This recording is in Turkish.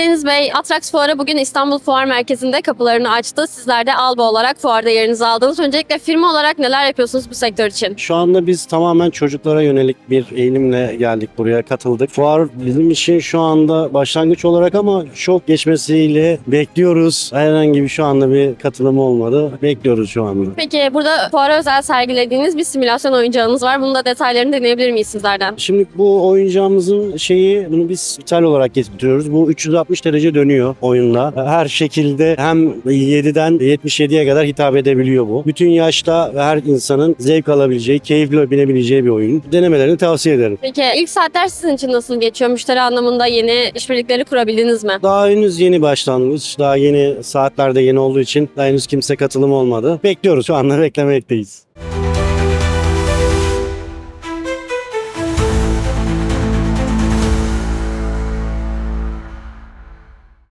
Deniz Bey, Atrax Fuarı bugün İstanbul Fuar Merkezi'nde kapılarını açtı. Sizler de Alba olarak fuarda yerinizi aldınız. Öncelikle firma olarak neler yapıyorsunuz bu sektör için? Şu anda biz tamamen çocuklara yönelik bir eğilimle geldik buraya katıldık. Fuar bizim için şu anda başlangıç olarak ama çok geçmesiyle bekliyoruz. Herhangi bir şu anda bir katılım olmadı. Bekliyoruz şu anda. Peki burada fuara özel sergilediğiniz bir simülasyon oyuncağınız var. Bunun da detaylarını dinleyebilir miyiz sizlerden? Şimdi bu oyuncağımızın şeyi bunu biz ithal olarak getiriyoruz. Bu 360 derece dönüyor oyunda. Her şekilde hem 7'den 77'ye kadar hitap edebiliyor bu. Bütün yaşta ve her insanın zevk alabileceği, keyifle binebileceği bir oyun. Denemelerini tavsiye ederim. Peki ilk saatler sizin için nasıl geçiyor? Müşteri anlamında yeni işbirlikleri kurabildiniz mi? Daha henüz yeni başlangıç. Daha yeni saatlerde yeni olduğu için daha henüz kimse katılım olmadı. Bekliyoruz şu anda beklemekteyiz.